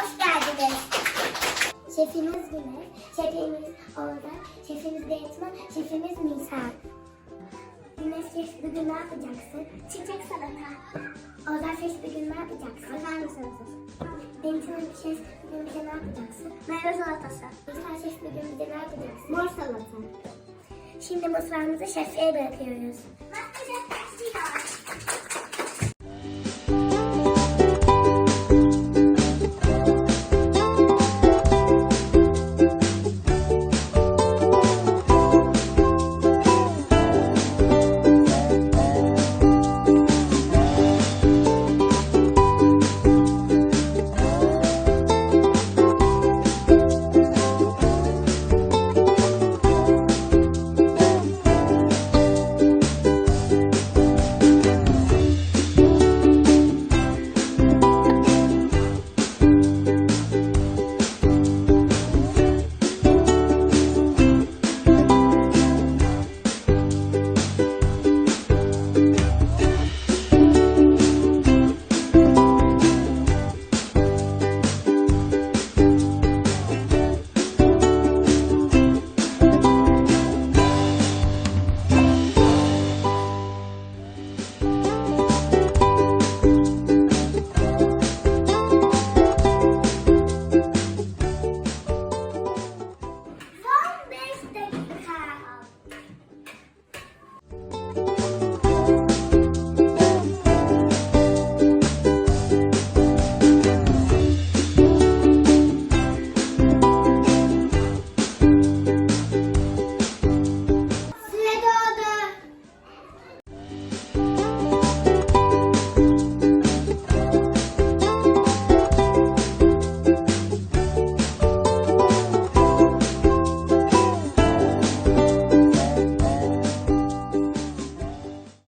hoş geldiniz. Şefimiz Güneş, şefimiz orada, şefimiz Beytman, şefimiz Nisan. Güneş şef bugün ne yapacaksın? Çiçek salata. Ozan şef bugün ne yapacaksın? Hangi salatası? Beytman şef bugün bize şey ne yapacaksın? Meyve salatası. Nisan şef bugün bize ne yapacaksın? Mor salata. Şimdi mutfağımızı şefliğe bırakıyoruz.